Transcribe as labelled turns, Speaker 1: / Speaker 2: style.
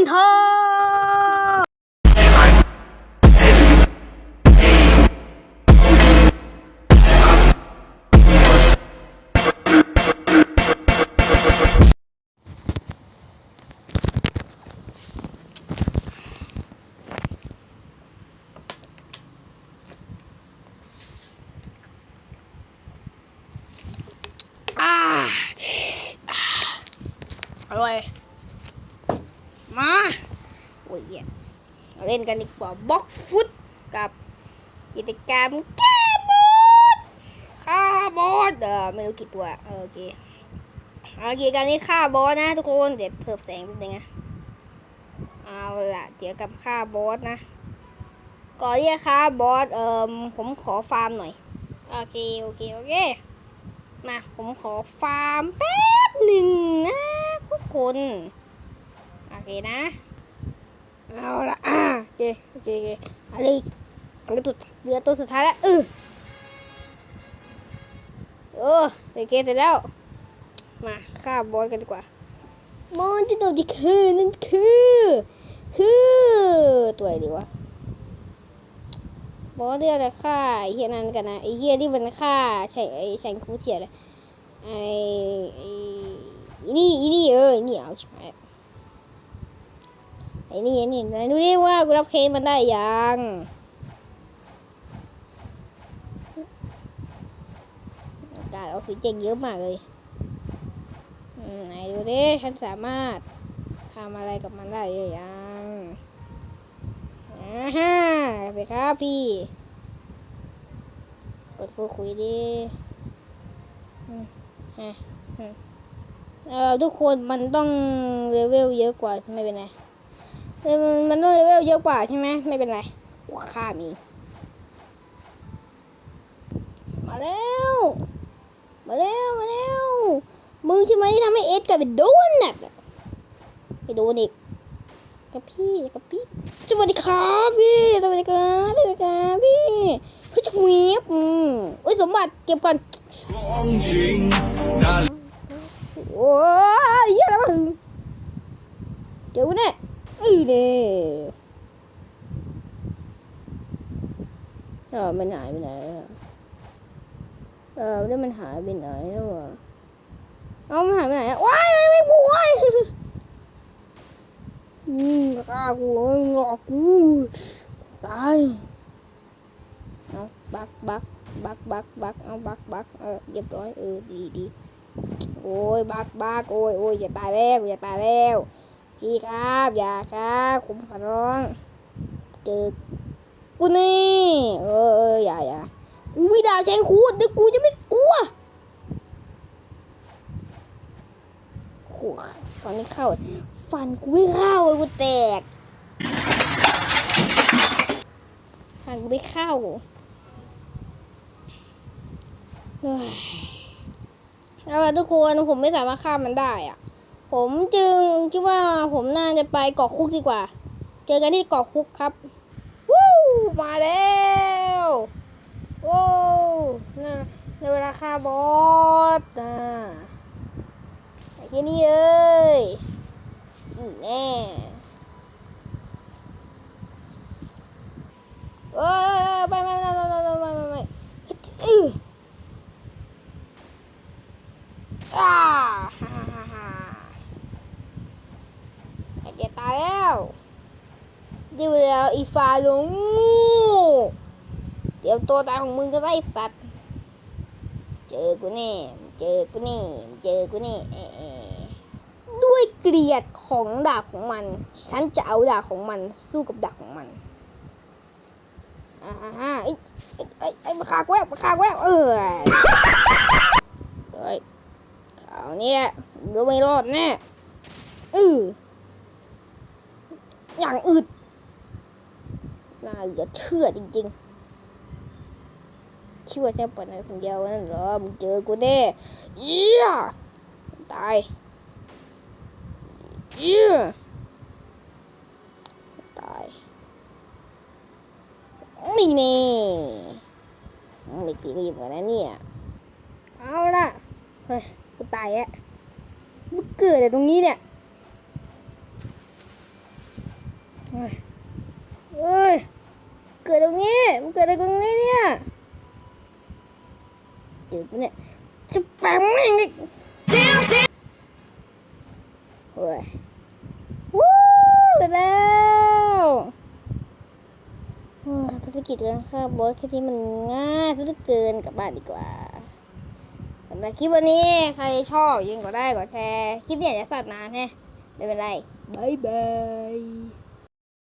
Speaker 1: অন্ধ away. Ah. มาโอ้ยเหี้ยมาเล่นกันดีกว่าบล็อกฟุตกับกิจกรรมแก้บอดฆ่าบอสเออไม่รู้กี่ตัวโอเคเอากิจกรรมนี้ฆ่าบอสนะทุกคนเดี๋ยวเพิ่มแสงนิดนึงนะเอาละเดี๋ยวกับฆ่าบอสนะก่อนที่จะฆ่าบอสเออผมขอฟาร์มหน่อยโอเคโอเคโอเคมาผมขอฟาร์มแป๊บหนึ่งนะทุกคน เคนะ เอาละอ่าโอเคโอเคโอเคอะไรเหลือตัวเหลือตัวสุดท้ายแล้วเออเออโอเคเสร็จแล้ว มาฆ่าบอสกันดีกว่ามอนที่โดนที่คือนั่นคือ คือตัวอะไรดีวะบอสเรียกแต่ฆ่าไอเฮียนั่นกันนะไอเฮียที่มันฆ่าใช่ไอ้แชงคูเทียเลยไอไอนี่อีนี่เอออีนี่เอาชิบหาย ไอ้นี่ไอ้นี่ไหนดูดิว่ากูรับเคสมันได้ยังอากาศออกซิเจนเยอะมากเลยอืมไหนดูดิฉันสามารถทำอะไรกับมันได้อยังอ่าฮะไปครับพี่กดพูดคุยดิฮะอืมเอ่อทุกคนมันต้องเลเวลเยอะกว่าไม่เป็นไร เออมันมันต้องเลเวลเยอะกว่าใช่ไหมไม่เป็นไรกูฆ่ามี มาแล้ว มาแล้ว มาแล้ว มึงใช่ไหมที่ทำให้เอสกลายเป็นโดนน่ะไปโดนอีกกับพี่กับพี่สวัสดีครับพี่สวัสดีครับสวัสดีครับพี่เฮ้ยจะเวียบอืมเอ้ยสมบัติเก็บก่อน
Speaker 2: ของจริงน่า
Speaker 1: โอ้ยเหี้ยอะแล้วมึงเจอกูแน่เอ้เน่เออมันหายไปไหนอะเออแล้วมันหายไปไหนแล้ววะเอามันหายไปไหนอะว้ายไม่ป่วอืมฆ่ากูหลอกกูตายเอาบักบักบักบักบักเอาบักบักเออเรียบร้อยเออดีดีโอ้ยบักบักโอ้ยโอ้ยอย่าตายแล้วอย่าตายแล้ว พี่ครับ อย่าครับผมขอร้อง เจอกูนี่เออออย่าอย่ากูไม่ด่าแชงคูดเดี๋ยวกูจะไม่กลัวโอ้ฟันไม่เข้า ฟันกูไม่เข้าเลยกูแตกฟันกูไม่เข้าเฮ้ยเอาล่ะทุกคนผมไม่สามารถฆ่ามันได้อะ ผมจึงคิดว่าผมน่าจะไปเกาะคุกดีกว่า เจอกันที่เกาะคุกครับวู้มาแล้วว้าวน่าในเวลาค่าบอสอ่าไอ้ที่นี่เลยนี่แน่ อเดียตายแล้วดิวแล้วอีฟาลงเดี๋ยวตัวตายของมึงก็ได้สัตว์ เจอกูแน่เจอกูนี่ เจอกูนี่ด้วยเกลียดของดาบของมัน ฉันจะเอาดาบของมันสู้กับดาบของมันอ่าฮะไอ้ไอ้ไอ้มาฆ่ากูแล้วมาฆ่ากูแล้วเออเฮ้ยเอาเนี่ยรู้ไม่รอดแน่อือ อย่างอึดน่าเหลือเชื่อจริงๆคิดว่าจะปล่อยนายคนเดียวนั่นเหรอมึงเจอกูแน่เอี้ยตายเอี้ยตายนี่นี่ไม่ตีรีบกว่านะเนี่ย เอาละเฮ้ยกูตายแล้วมึงเกิดอะไรตรงนี้เนี่ย เฮ้ยเอ้ย เกิดตรงนี้ มันเกิดอะไรตรงนี้เนี่ยเดี๋ยวเนี่ยจะแปมแม่งอีกโอ้ยวู้เสร็จแล้วโอ้ยภารกิจการฆ่าบอสแค่นี้มันง่ายซะเหลือเกินกลับบ้านดีกว่าสำหรับคลิปวันนี้ใครชอบยังก็ได้ก็แชร์ คลิปเนี่ยจะสัตว์นานแฮะไม่เป็นไรบายบาย